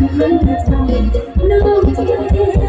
I'm not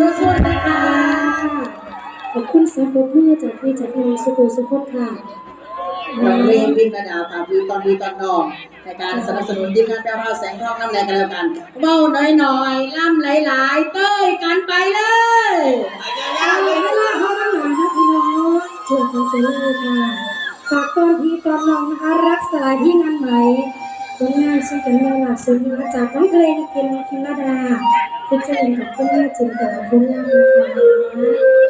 สู้ๆนะคะ ขอบคุณสีบุกเพื่อจากพี่จากพี่สุขุสุขค่ะโองเรียนวิ่งระดาวตามพื้นตอนนี้ตอนนองในการสนับสนุนทีมงานแปลว่าแสงทองน้ำแรงกันแล้วกันเบ้าน้อยน้อยล่ำหลายๆ เต้ยกันไปเลยเอาเลยล่ะเาต้องหลังค่ะพี่น้องเชิญเขาไปเลยค่ะฝากตอนพี่ตอนน้องนะคะรักษาที่งานใหม่ผลงานชิ้นกันเมื่หลักสูตรมาจากน้องเพลงกินกินระดา 跟着共产党走，共产党万岁！